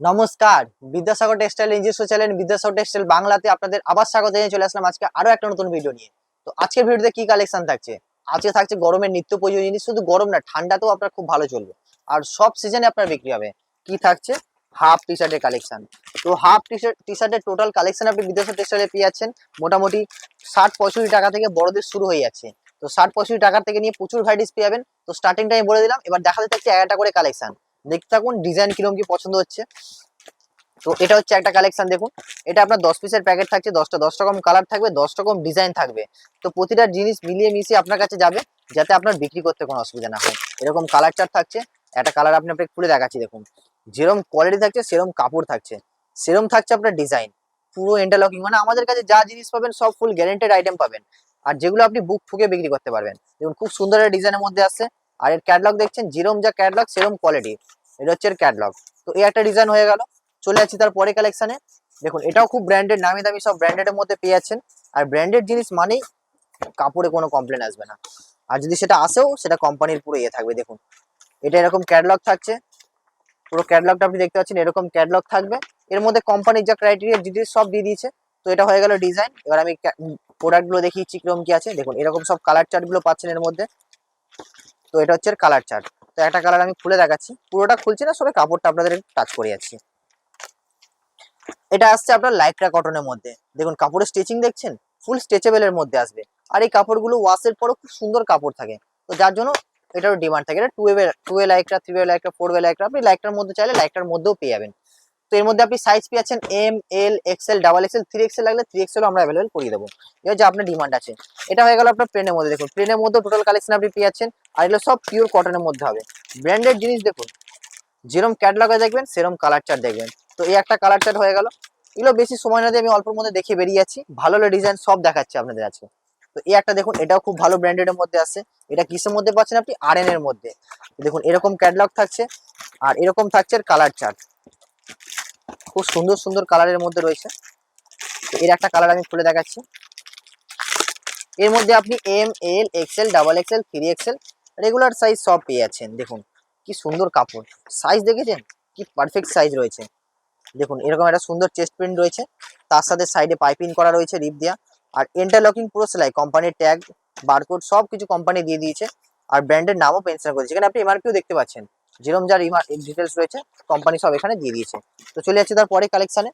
নমস্কার, বিদ্যাসাগর টেক্সটাইল নিজস্ব channel Vidyasagar textile বাংলাতে আপনাদের আবার স্বাগত জানিয়ে চলে আসলাম আজকে আরও একটা নতুন ভিডিও নিয়ে। তো আজকের ভিডিওতে কি কালেকশন থাকছে? আজকে থাকছে গরমের নিত্য প্রয়োজনীয় জিনিস, শুধু গরম না, ঠান্ডাতেও আপনার খুব ভালো চলবে। আর সব সিজনে আপনার বিক্রি হবে। কি থাকছে? হাফ টি শার্টের কালেকশন তো হাফ টি শার্ট টি শার্টের টোটাল কালেকশন আপনি বিদ্যাসাগর টেক্সটাইলে পেয়ে যাচ্ছেন। মোটামুটি ষাট পঁয়ষট্টি টাকা থেকে বড়দের শুরু হয়ে যাচ্ছে। তো ষাট পঁয়ষট্টি টাকার থেকে নিয়ে প্রচুর ভ্যারাইটিস পেয়ে যাবেন। তো স্টার্টিং টাইম বলে দিলাম, এবার দেখাতে থাকছে একটা করে কালেকশন দেখতে থাকুন ডিজাইন কীরকম কি পছন্দ হচ্ছে। তো এটা হচ্ছে একটা কালেকশন দেখুন। এটা আপনার দশ পিসের প্যাকেট থাকছে, দশটা দশ রকম কালার থাকবে দশ রকম ডিজাইন থাকবে। তো প্রতিটা জিনিস মিলিয়ে মিশিয়ে আপনার কাছে যাবে, যাতে আপনার বিক্রি করতে কোনো অসুবিধা না হয়। এরকম কালার চার্ট থাকছে, একটা কালার আপনি আপনাকে খুলে দেখাচ্ছি, দেখুন। যেরকম কোয়ালিটি থাকছে, সেরকম কাপড় থাকছে। সেরকম থাকছে আপনার ডিজাইন পুরো ইন্টারলকিং মানে আমাদের কাছে যা জিনিস পাবেন, সব ফুল গ্যারেন্টেড আইটেম পাবেন। আর যেগুলো আপনি বুক ঠুকে বিক্রি করতে পারবেন। দেখুন, খুব সুন্দর ডিজাইনের মধ্যে আসছে। আর এর ক্যাটলগ দেখছেন যেরকম যা ক্যাটলগ সেরম কোয়ালিটি এটা হচ্ছে এর ক্যাটলগ তো এই একটা ডিজাইন হয়ে গেল। চলে যাচ্ছি তার পরে কালেকশনে দেখুন, এটাও খুব ব্র্যান্ডেড নামি দামি সব ব্র্যান্ডেড এর মধ্যে পেয়ে যাচ্ছেন। আর ব্র্যান্ডেড জিনিস মানেই কাপড়ে কোনো কমপ্লেন আসবে না। আর যদি সেটা আসেও, সেটা কোম্পানির পুরো ইয়ে থাকবে, দেখুন। এটা এরকম ক্যাটলগ থাকছে। পুরো ক্যাটলগটা আপনি দেখতে পাচ্ছেন, এরকম ক্যাটলগ থাকবে। এর মধ্যে কোম্পানির যা ক্রাইটেরিয়া ডিটেলস সব দিয়ে দিয়েছে। তো এটা হয়ে গেল ডিজাইন এবার আমি প্রোডাক্টগুলো দেখিয়েছি কীরকম কি আছে। দেখুন, এরকম সব কালার চার্টগুলো পাচ্ছেন এর মধ্যে। তো এটা হচ্ছে কালার চার্ট তো একটা কালার আমি খুলে দেখাচ্ছি। পুরোটা খুলছি না সবাই কাপড়টা আপনাদের টাচ করে যাচ্ছি এটা আসছে আপনার লাইটরা কটনের মধ্যে। দেখুন, কাপড়ের স্টিচিং দেখছেন? ফুল স্ট্রেচেবেলের মধ্যে আসবে। আর এই কাপড়গুলো ওয়াশের পরও খুব সুন্দর কাপড় থাকে। তো যার জন্য এটারও ডিমান্ড থাকে। এটা টু এ টু এ লাইকটা থ্রি এ লাইকটা ফোর এ লাইকটা আপনি লাইকটার মধ্যে চাইলে লাইকটার মধ্যেও পেয়ে যাবেন। তো এর মধ্যে আপনি সাইজ পেয়ে যাচ্ছেন M L XL double XL three XL লাগলে থ্রি এক্সেলও আমরা অ্যাভেলেবল করিয়ে দেবো। এটা যে আপনার ডিমান্ড আছে। এটা হয়ে গেল আপনার প্লেনের মধ্যে। দেখুন প্লেনের মধ্যে টোটাল কালেকশন আপনি পেয়ে যাচ্ছেন, আর এগুলো সব পিওর কটনের মধ্যে হবে। ব্র্যান্ডেড জিনিস দেখুন যেরকম ক্যাটলগে দেখবেন সেরকম কালার চার্ট দেখবেন। তো এই একটা কালার চার্ট হয়ে গেল। এগুলো বেশি সময় না দিয়ে আমি অল্পের মধ্যে দেখে বেরিয়ে যাচ্ছি। ভালো ভালো ডিজাইন সব দেখাচ্ছে আপনাদের আছে তো এই একটা দেখুন, এটাও খুব ভালো ব্র্যান্ডেড এর মধ্যে আছে। এটা কিসের মধ্যে পাচ্ছেন আপনি? আর এর মধ্যে। দেখুন, এরকম ক্যাটলগ থাকছে, আর এরকম থাকছে কালার চার্ট খুব সুন্দর সুন্দর কালারের মধ্যে রয়েছে। এর একটা কালার আমি খুলে দেখাচ্ছি। এর মধ্যে আপনি M L XL double XL three XL regular size সব পেয়ে যাচ্ছেন। দেখুন, কি সুন্দর কাপড়। সাইজ দেখেছেন? কি পারফেক্ট সাইজ রয়েছে। দেখুন, এরকম একটা সুন্দর চেস্ট প্রিন্ট রয়েছে। তার সাথে সাইডে পাইপিং করা রয়েছে রিপ দেওয়া আর ইন্টারলকিং পুরো সেলাই কোম্পানির ট্যাগ বারকোড সব কিছু কোম্পানি দিয়ে দিয়েছে। আর ব্র্যান্ডের নামও মেনশন করেছে। এখানে আপনি এমআরপিও দেখতে পাচ্ছেন। যেরকম যার ডিটেলস রয়েছে কোম্পানি সব এখানে দিয়ে দিয়েছে। তো চলে যাচ্ছে তার পরে কালেকশনে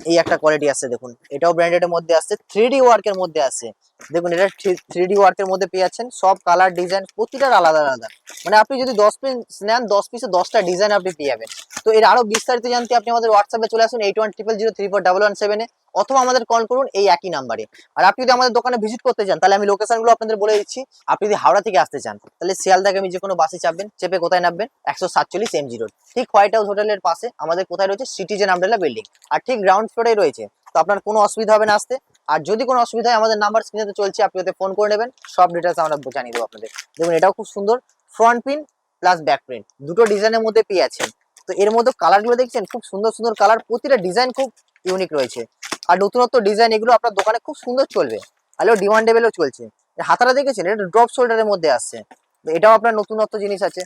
এই একটা কোয়ালিটি আসছে, দেখুন। এটাও ব্র্যান্ডেড এর মধ্যে আসছে থ্রি ওয়ার্কের মধ্যে আছে দেখুন, এটা থ্রি ওয়ার্কের মধ্যে পেয়ে যাচ্ছেন। সব কালার ডিজাইন প্রতিটার আলাদা আলাদা। মানে আপনি যদি দশ পিস নেন, দশ পিসে দশটা ডিজাইন আপনি পেয়ে যাবেন। তো এর আরও বিস্তারিত জানতে আপনি আমাদের হোয়াটসঅ্যাপে চলে আসুন eight one triple zero three four double one সেভেনে অথবা আমাদের কল করুন এই একই নাম্বারে আর আপনি যদি আমাদের দোকানে ভিজিট করতে চান, তাহলে আমি লোকেশনগুলো আপনাদের বলে দিচ্ছি। আপনি যদি হাওড়া থেকে আসতে চান, তাহলে শিয়ালদাকে আমি যে কোনো বাসে চাপবেন, চেপে কোথায় নামবেন? একশো সাতচল্লিশ এম জিরো ঠিক হোয়াইট হাউস হোটেলের পাশে আমাদের কোথায় রয়েছে? সিটিজেন আমব্রেলা বিল্ডিং আর ঠিক গ্রাউন্ড ফ্লোরে রয়েছে। তো আপনার কোনো অসুবিধা হবে না আসতে। আর যদি কোনো অসুবিধা হয়, আমাদের নাম্বার স্ক্রিনে চলছে, আপনি ওতে ফোন করে নেবেন। সব ডিটেলস আমরা জানিয়ে দেবো আপনাদের। দেখুন, এটাও খুব সুন্দর। Front print plus back print দুটো ডিজাইনের মধ্যে পেয়ে আছেন। তো এর মধ্যে কালারগুলো দেখছেন? খুব সুন্দর সুন্দর কালার প্রতিটা ডিজাইন খুব ইউনিক রয়েছে। আর নতুনত্ব ডিজাইন এগুলো আপনার দোকানে খুব সুন্দর চলবে। আলেও ডিমান্ডেবেলও চলছে। হাতাটা দেখেছেন? এটা ড্রপ শোল্ডারের মধ্যে আসছে। এটাও আপনার নতুনত্ব জিনিস আছে।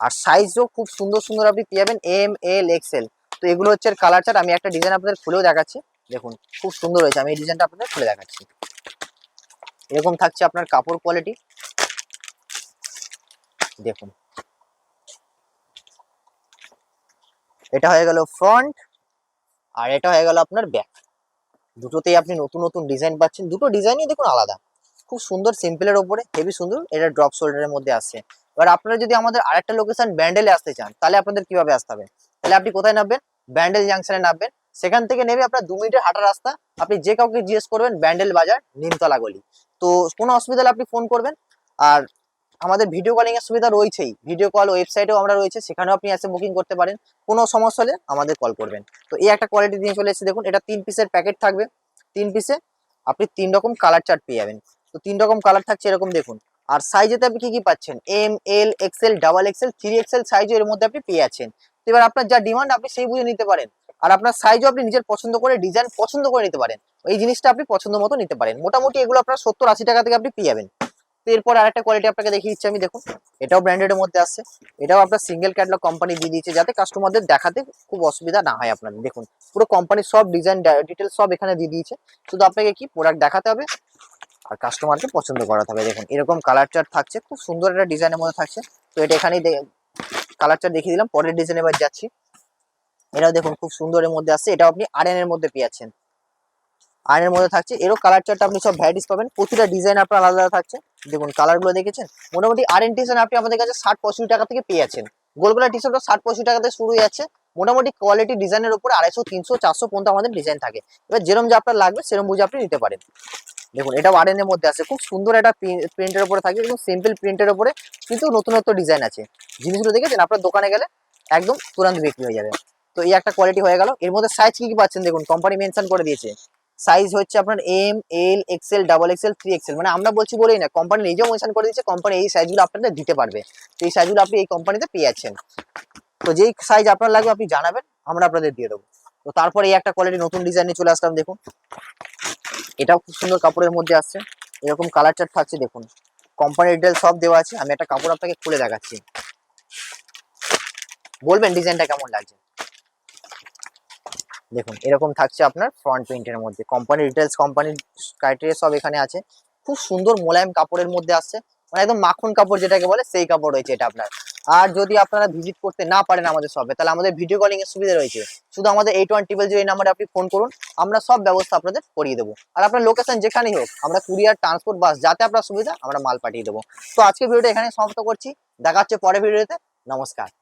আর সাইজও খুব সুন্দর সুন্দর আপনি পেয়ে যাবেন এম এল এক্সেল তো এগুলো হচ্ছে কালার চার্ট আমি একটা ডিজাইন আপনাদের খুলেও দেখাচ্ছি। দেখুন, খুব সুন্দর হয়েছে। আমি এই ডিজাইনটা আপনাদের খুলে দেখাচ্ছি। এরকম থাকছে আপনার কাপড় কোয়ালিটি দেখুন। এটা হয়ে গেল ফ্রন্ট আর এটা হয়ে গেল আপনার ব্যাক দুটোতেই আপনি নতুন নতুন ডিজাইন পাচ্ছেন। দুটো ডিজাইনই দেখুন আলাদা। খুব সুন্দর সিম্পলের ওপরে হেভি সুন্দর, এটা ড্রপ শোল্ডারের মধ্যে আসছে। এবার আপনারা যদি আমাদের আরেকটা লোকেশন ব্যান্ডেলে আসতে চান, তাহলে আপনাদের কীভাবে আসতে হবে? তাহলে আপনি কোথায় নামবেন? ব্যান্ডেল জাংশনে নামবেন। সেখান থেকে নেমে আপনার দু মিনিটের হাঁটা রাস্তা, আপনি যে কাউকে জিজ্ঞেস করবেন ব্যান্ডেল বাজার, নিমতলা গলি। তো কোনো অসুবিধা হলে আপনি ফোন করবেন। আর আমাদের ভিডিও কলিং এর সুবিধা রয়েছেই। ভিডিও কল ওয়েবসাইটেও আমরা রয়েছে, সেখানেও আপনি এসে বুকিং করতে পারেন। কোনো সমস্যা হলে আমাদের কল করবেন। তো এই একটা কোয়ালিটি দিয়ে চলে এসেছে। দেখুন, এটা তিন পিসের প্যাকেট থাকবে। তিন পিসে আপনি তিন রকম কালার চার্ট পেয়ে যাবেন। তো তিন রকম কালার থাকছে এরকম, দেখুন। আর সাইজেতে আপনি কি কি পাচ্ছেন? M L XL double XL three XL সাইজও এর মধ্যে আপনি পেয়ে যাচ্ছেন। তো এবার আপনার যা ডিমান্ড আপনি সেই বুঝে নিতে পারেন। আর আপনার সাইজও আপনি নিজের পছন্দ করে ডিজাইন পছন্দ করে নিতে পারেন। এই জিনিসটা আপনি পছন্দ মতো নিতে পারেন। মোটামুটি এগুলো আপনার সত্তর আশি টাকা থেকে আপনি পেয়ে যাবেন। এরপর আরেকটা কোয়ালিটি আপনাকে দেখিয়ে দিচ্ছি আমি, দেখুন। এটাও ব্র্যান্ডেডের মধ্যে আসছে এটাও আপনার সিঙ্গেল ক্যাটলগ কোম্পানি দিয়ে দিয়েছে যাতে কাস্টমারদের দেখাতে খুব অসুবিধা না হয় আপনাদের। দেখুন, পুরো কোম্পানির সব ডিজাইন ডিটেলস সব এখানে দিয়ে দিয়েছে। শুধু আপনাকে কি প্রোডাক্ট দেখাতে হবে আর কাস্টমারকে পছন্দ করাতে হবে। দেখুন, এরকম কালার চার্ট থাকছে। খুব সুন্দর একটা ডিজাইনের মধ্যে থাকছে। তো এটা এখানেই কালার চার্ট দেখিয়ে দিলাম। পরের ডিজাইন এবার যাচ্ছি। এটাও দেখুন, খুব সুন্দরের মধ্যে আসছে এটাও আপনি আয়রন এর মধ্যে পেয়ে যাচ্ছেন আয়রনের মধ্যে থাকছে। এরও কালার চার্টটা আপনি সব ভ্যারাইটিস পাবেন। প্রতিটা ডিজাইন আপনার আলাদা আলাদা থাকছে। দেখুন কালারগুলো দেখেছেন? মোটামুটি আয়রন টিশার্ট আপনি আমাদের কাছে ষাট পঁয়ষট্টি টাকা থেকে পেয়ে যাচ্ছেন। গোলগোলা টি শার্টও ষাট পঁয়ষট্টি টাকা থেকে শুরু হয়ে যাচ্ছে। মোটামুটি কোয়ালিটি ডিজাইনের উপরে আড়াইশো, তিনশো, চারশো পর্যন্ত আমাদের ডিজাইন থাকে। এবার যেরকম যে আপনার লাগবে, সেরকম বুঝে আপনি নিতে পারেন। দেখুন এটাও আয়রন এর মধ্যে আছে। খুব সুন্দর একটা প্রিন্টের উপরে থাকে একদম সিম্পল প্রিন্টের উপরে কিন্তু নতুনত্ব ডিজাইন আছে। জিনিসগুলো দেখেছেন? আপনার দোকানে গেলে একদম তুরন্ত বিক্রি হয়ে যাবে। তো এই একটা কোয়ালিটি হয়ে গেল। এর মধ্যে সাইজ কি কি পাচ্ছেন? দেখুন কোম্পানি মেনশন করে দিয়েছে। সাইজ হচ্ছে আপনার M L XL double XL three XL মানে আমরা বলছি বলেই না কোম্পানি নিজেও মেনশন করে দিচ্ছে কোম্পানি এই সাইজগুলো আপনাদের দিতে পারবে। তো এই সাইজগুলো আপনি এই কোম্পানিতে পেয়ে যাচ্ছেন। তো যেই সাইজ আপনার লাগবে আপনি জানাবেন, আমরা আপনাদের দিয়ে দেবো। তো তারপরে এই একটা কোয়ালিটি নতুন ডিজাইন নিয়ে চলে আসলাম, দেখুন। এটাও খুব সুন্দর কাপড়ের মধ্যে আসছে। এরকম কালার চার্ট থাকছে, দেখুন। কোম্পানি ডিটেল সব দেওয়া আছে, আমি একটা কাপড় আপনাকে খুলে দেখাচ্ছি। বলবেন ডিজাইনটা কেমন লাগছে? দেখুন, এরকম থাকছে আপনার ফ্রন্ট প্রিন্টের মধ্যে। কোম্পানি ডিটেলস কোম্পানির ক্রাইটেরিয়া সব এখানে আছে। খুব সুন্দর মোলায়েম কাপড়ের মধ্যে আসছে। মানে একদম মাখন কাপড় যেটাকে বলে, সেই কাপড় রয়েছে এটা আপনার। আর যদি আপনারা ভিজিট করতে না পারেন আমাদের শপে তাহলে আমাদের ভিডিও কলিং এর সুবিধা রয়েছে। শুধু আমাদের এইট ওয়ান ট্রিপল জিরো এই নাম্বারে আপনি ফোন করুন, আমরা সব ব্যবস্থা আপনাদের করিয়ে দেবো। আর আপনার লোকেশন যেখানেই হোক, আমরা কুরিয়ার ট্রান্সপোর্ট বাস যাতে আপনার সুবিধা, আমরা মাল পাঠিয়ে দেবো। তো আজকে ভিডিওটা এখানে সমাপ্ত করছি। দেখা হচ্ছে পরের ভিডিওতে নমস্কার।